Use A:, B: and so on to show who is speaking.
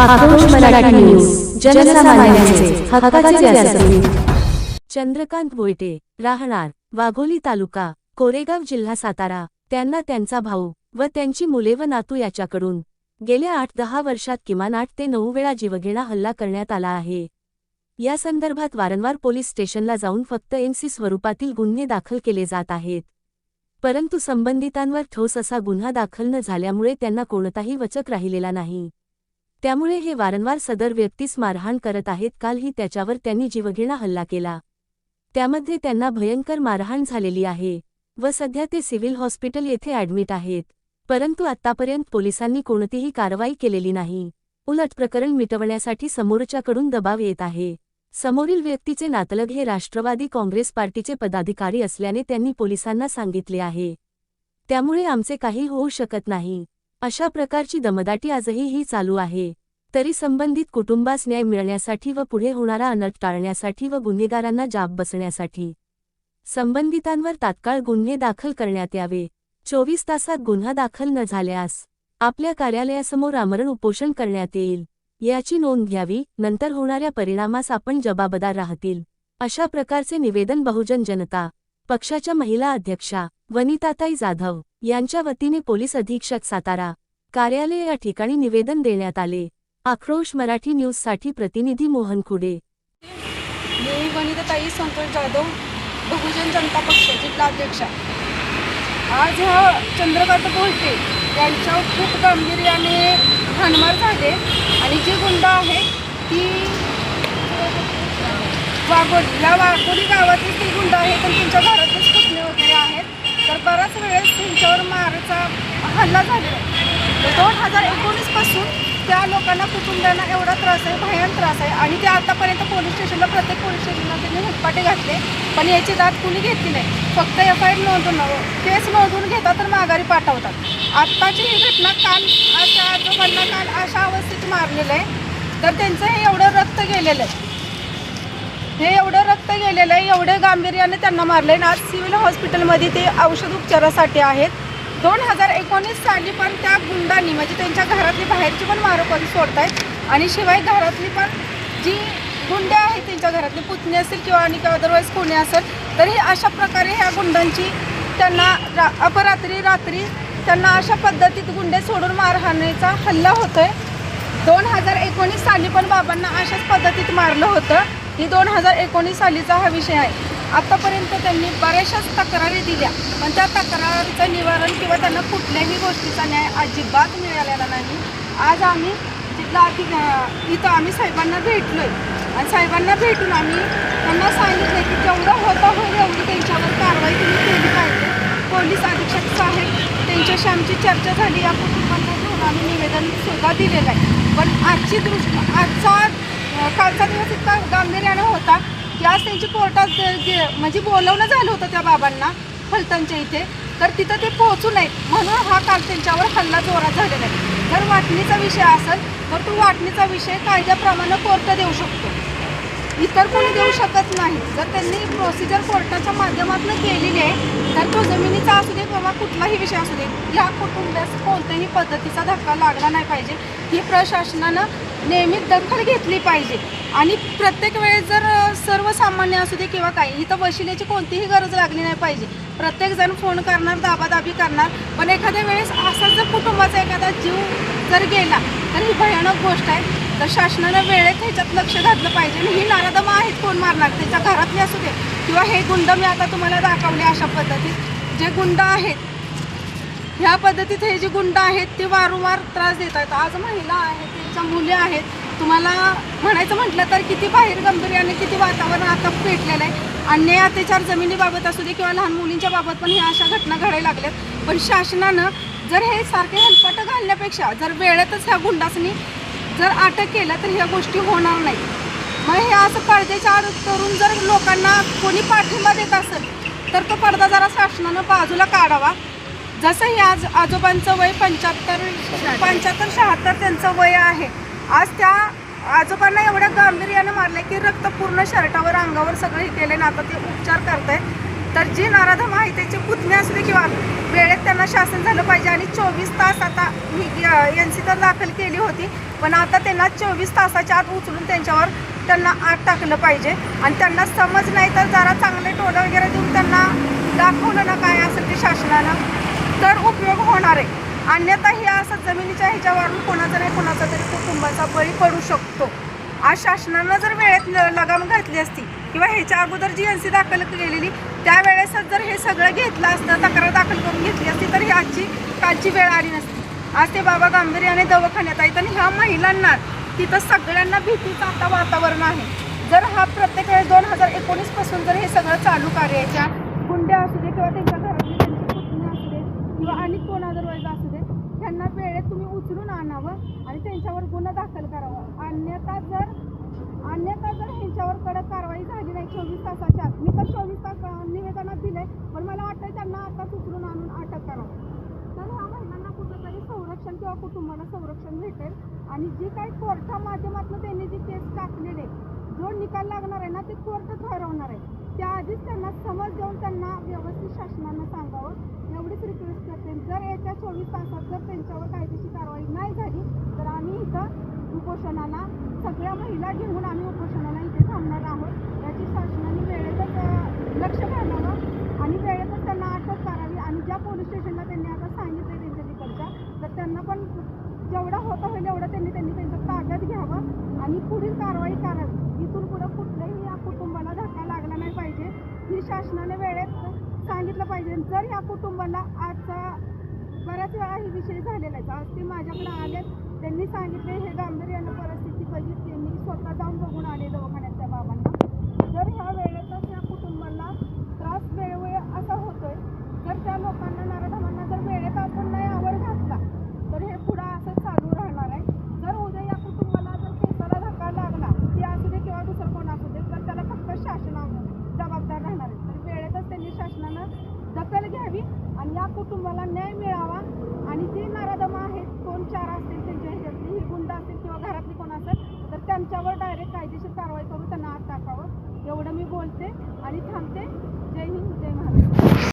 A: आक्रोश मराठी न्यूज जनसामान्यांचे हक्काचे व्यासपीठ
B: चंद्रकांत बोयटे राहणार वाघोली तालुका कोरेगाव जिल्हा सातारा. त्यांना त्यांचा भाऊ व त्यांची मुले व नातू याच्याकडून गेल्या आठ दहा वर्षात किमान आठ ते नऊ वेळा जीवघेणा हल्ला करण्यात आला आहे. या संदर्भात वारंवार पोलीस स्टेशनला जाऊन फक्त एनसी स्वरूपातील गुन्हे दाखल केले जात आहेत. परंतु संबंधितांवर ठोस असा गुन्हा दाखल न झाल्यामुळे त्यांना कोणताही वचक राहिलेला नाही. त्यामुळे हे वारंवार सदर व्यक्तीस मारहाण करत आहेत. कालही त्याच्यावर त्यांनी जीवघेणा हल्ला केला. त्यामध्ये त्यांना भयंकर मारहाण झालेली आहे व सध्या ते सिव्हिल हॉस्पिटल येथे ॲडमिट आहेत. परंतु आत्तापर्यंत पोलिसांनी कोणतीही कारवाई केलेली नाही. उलट प्रकरण मिटवण्यासाठी समोरच्याकडून दबाव येत आहे. समोरील व्यक्तीचे नातलग हे राष्ट्रवादी काँग्रेस पार्टीचे पदाधिकारी असल्याने त्यांनी पोलिसांना सांगितले आहे. त्यामुळे आमचे काही होऊ शकत नाही. अशा प्रकारची दमदाटी आजही ही चालू आहे. तरी संबंधित कुटुंबास न्याय मिळण्यासाठी व पुढे होणारा अनट टाळण्यासाठी व गुन्हेगारांना जाब बसण्यासाठी संबंधितांवर तात्काळ गुन्हे दाखल करण्यात यावे. चोवीस तासात गुन्हा दाखल न झाल्यास आपल्या कार्यालयासमोर आमरण उपोषण करण्यात येईल. याची नोंद घ्यावी नंतर होणाऱ्या परिणामास आपण जबाबदार राहतील. अशा प्रकारचे निवेदन बहुजन जनता पक्षाच्या महिला अध्यक्षा वनिताताई जाधव यांच्या वतीने पोलीस अधीक्षक सातारा कार्यालय या ठिकाणी निवेदन देण्यात आले. आक्रोश मराठी न्यूजसाठी प्रतिनिधी मोहन खुडे.
C: मी वनिताताई संतोष जाधव बहुजन जनता पक्ष जिल्हाध्यक्षा आज ह्या चंद्रकांत बोलते यांच्यावर खूप गांभीर्याने हाणमार झाले आणि जी गुंड आहे ती वाघोली या वाघोली गावातील ती गुंड आहे पण तुमच्या घरातच पुतणे वगैरे आहेत. तर बराच वेळेस त्यांच्यावर मारचा हल्ला झालेला आहे. दोन हजार एकोणीसपासून त्या लोकांना कुटुंबियांना एवढा त्रास आहे भयान त्रास आहे. आणि ते आतापर्यंत पोलीस स्टेशनला प्रत्येक पोलीस स्टेशनला त्यांनी हुटपाटे घातले. पण याची दाद कुणी घेतली नाही. फक्त एफ आय आर नोंदून केस नोंदून घेतात तर माघारी पाठवतात. आत्ताची ही घटना काल अशा आजोबांना काल अशा अवस्थेत मारलेलं आहे. तर त्यांचं हे एवढं रक्त गेलेलं आहे. हे एवढं रक्त गेलेलं आहे एवढं गांभीर्याने त्यांना मारलं आहे आज सिव्हिल हॉस्पिटलमध्ये ते औषध उपचारासाठी आहेत. दोन हजार एकोणीस साली पण त्या गुंडांनी म्हणजे त्यांच्या घरातली बाहेरची पण मारोकरी सोडतायत. आणि शिवाय घरातली पण जी गुंडे आहेत त्यांच्या घरातली पुतणी असेल किंवा आणि किंवा अदरवाईज कोणी असेल तरी अशा प्रकारे ह्या गुंडांची त्यांना रा अपरात्री रात्री त्यांना अशा पद्धतीत गुंडे सोडून मारहाणीचा हल्ला होतोय. दोन हजार एकोणीस साली पण बाबांना अशाच पद्धतीत मारलं होतं. ही दोन हजार एकोणीस सालीचा हा विषय आहे. आत्तापर्यंत त्यांनी बऱ्याचशाच तक्रारी दिल्या. पण त्या तक्रारीचं निवारण किंवा त्यांना कुठल्याही गोष्टीचा न्याय अजिबात मिळालेला नाही. आज आम्ही तिथला अधिक इथं आम्ही साहेबांना भेटलो आहे आणि साहेबांना भेटून आम्ही त्यांना सांगितलं की जेवढं होतं होईल एवढी त्यांच्यावर कारवाई तुम्ही केली पाहिजे. पोलीस अधीक्षक साहेब त्यांच्याशी आमची चर्चा झाली. या कुटुंबांना घेऊन आम्ही निवेदन सुद्धा दिलेलं आहे. पण आजची दृष्टी आजचा कालचा दिवस इतका गांभीर्याने होता की आज त्यांची कोर्टात म्हणजे बोलवणं झालं होतं त्या बाबांना फलटणच्या इथे. तर तिथं ते पोहोचू नयेत. म्हणून हा काल त्यांच्यावर हल्ला जोरात झालेला आहे. जर वाटणीचा विषय असेल तर तो वाटणीचा विषय कायद्याप्रमाणे कोर्ट देऊ शकतो. इतर कोणी देऊ शकत नाही. जर त्यांनी प्रोसिजर कोर्टाच्या माध्यमातून केलेली आहे तर तो जमिनीचा असू दे किंवा कुठलाही विषय असू दे या कुटुंबास कोणत्याही पद्धतीचा धक्का लागला नाही पाहिजे. ही प्रशासनानं नेहमी दखल घेतली पाहिजे. आणि प्रत्येक वेळेस जर सर्वसामान्य असू दे किंवा काही इथं वशिलेची कोणतीही गरज लागली नाही पाहिजे. प्रत्येकजण फोन करणार दाबादाबी करणार पण एखाद्या वेळेस असा जर कुटुंबाचा एखादा जीव जर गेला तर ही भयानक गोष्ट आहे. तर शासनानं वेळेत ह्याच्यात लक्ष घातलं पाहिजे आणि ही नारादमा आहेत कोण मारणार? त्याच्या घरातले असू दे किंवा हे गुंड मी आता तुम्हाला दाखवले अशा पद्धतीत. जे गुंड आहेत ह्या पद्धतीत हे जे गुंड आहेत ते वारंवार त्रास देत आहेत आज महिला आहेत त्यांच्या मुली आहेत. तुम्हाला म्हणायचं म्हटलं तर किती बाहेर गंभीर्याने किती वातावरण आता पेटलेलं आहे. अन्याय अत्याचार जमिनीबाबत असू दे किंवा लहान मुलींच्या बाबत पण ह्या अशा घटना घडायला लागल्यात. पण शासनानं जर हे सारखे हेलपट घालण्यापेक्षा जर वेळेतच ह्या गुंडासनी जर अटक केलं तर ह्या गोष्टी होणार नाही. मग हे असं पडद्याच्या आड करून जर लोकांना कोणी पाठिंबा देत असेल तर तो पडदा जरा शासनानं बाजूला काढावा. जसं हे आज आजोबांचं वय पंच्याहत्तर पंच्याहत्तर शहात्तर त्यांचं वय आहे. आज त्या आजोबांना एवढ्या गांभीर्यानं मारलं की रक्त पूर्ण शर्टावर अंगावर सगळं हे केलं ना आता ते उपचार करताय तर जी नाराधा माहितीची त्याचे पुतणे किंवा वेळेत त्यांना शासन झालं पाहिजे आणि चोवीस तास आता मी एन सी तर दाखल केली होती पण आता त्यांना चोवीस तासाच्या आत उचलून त्यांच्यावर त्यांना आत टाकलं पाहिजे. आणि त्यांना समज नाही तर जरा चांगले टोलं वगैरे देऊन त्यांना दाखवलं ना काय असेल ते शासनानं. तर उपयोग होणार आहे. अन्यथा हे असं जमिनीच्या ह्याच्यावरून कोणाचा नाही कोणाचा तरी कुटुंबाचा बळी पडू शकतो. आज शासनानं जर वेळेत लगाम घातली असती किंवा ह्याच्या अगोदर जी एन सी दाखल केलेली त्यावेळेसच जर हे सगळं घेतलं असतं तक्रार दाखल करून घेतली असती तर ही आजची कालची वेळ आली नसती. आज ते बाबा गांभीर्याने दवाखान्यात आहेत आणि ह्या महिलांना तिथं सगळ्यांना भीतीचं आता वातावरण आहे. जर हा प्रत्येक वेळेस दोन हजार एकोणीसपासून जर हे सगळं चालू कार्याच्या गुंड्या असू दे किंवा त्यांच्या घरातली त्यांची पुतणी असू दे किंवा आणि कोण अदरवाईज असू दे त्यांना वेळेत तुम्ही उचलून आणावं आणि त्यांच्यावर गुन्हा दाखल करावा. अन्यथा जर अन्यथा जर ह्यांच्यावर कडक कारवाई झाली नाही चोवीस तासाच्या आत. मी तर चोवीस तास निवेदनात दिले पण मला वाटतं त्यांना आताच उचलून आणून अटक करावं. तर ह्या महिलांना कुठंतरी संरक्षण किंवा कुटुंबाला संरक्षण भेटेल आणि जी काही कोर्टा माध्यमातून त्यांनी जी केस टाकलेली आहे जो निकाल लागणार आहे ना ते कोर्ट ठरवणार आहे. त्याआधीच त्यांना समज देऊन त्यांना व्यवस्थित शासनानं सांगावं. एवढीच रिक्वेस्ट करते. जर येत्या चोवीस तासात जर त्यांच्यावर कायदेशीर कारवाई नाही झाली तर आम्ही इथं उपोषणाला सगळ्या महिला घेऊन आम्ही उपोषणाला इथे थांबणार आहोत. याची शासनाने वेळेतच लक्ष घालावं आणि वेळेतच त्यांना अटक करावी. आणि ज्या पोलीस स्टेशनला त्यांनी आता सांगितलं त्यांच्या तिकडच्या तर त्यांना पण जेवढं होत होईल एवढं त्यांनी त्यांनी त्यांचं ताब्यात घ्यावं आणि पुढील कारवाई करावी. इथून पुढं कुठल्याही या कुटुंबाला धक्का लागला झाली पाहिजे. ही शासनाने वेळेत सांगितलं पाहिजे. जर या कुटुंबाला आजचा बऱ्याच वेळा हे विषय झालेला आहे. आज ते माझ्याकडे आलेत. त्यांनी सांगितले हे गांभीर्यानं परिस्थिती बघितली. मी स्वतः जाऊन बघून आले दवाखान्यात त्या बाबांना. जर ह्या वेळेतच या कुटुंबाला त्रास वेळोवेळी असा होतोय जर त्या लोकांना नराधमांना जर वेळेत आपण नाही आवर घातला तर हे पुढं असं चालू राहणार आहे जर उद्या या कुटुंबाला जर केसाला धक्का लागला ती असू दे किंवा दुसरं कोण असू दे तर त्याला फक्त शासनावर जबाबदार राहणार आहे तर वेळेतच त्यांनी शासनानं दखल घ्यावी आणि या न्याय मिळावा. आणि जे नराधम आहेत दोन चार असतील त्यांच्या ह्याच्यातली ही गुंड असतील किंवा घरातली कोण असेल तर त्यांच्यावर डायरेक्ट कायदेशीर कारवाई करून त्यांना आत टाकावं. एवढं मी बोलते आणि थांबते. जय हिंद जय महाराष्ट्र.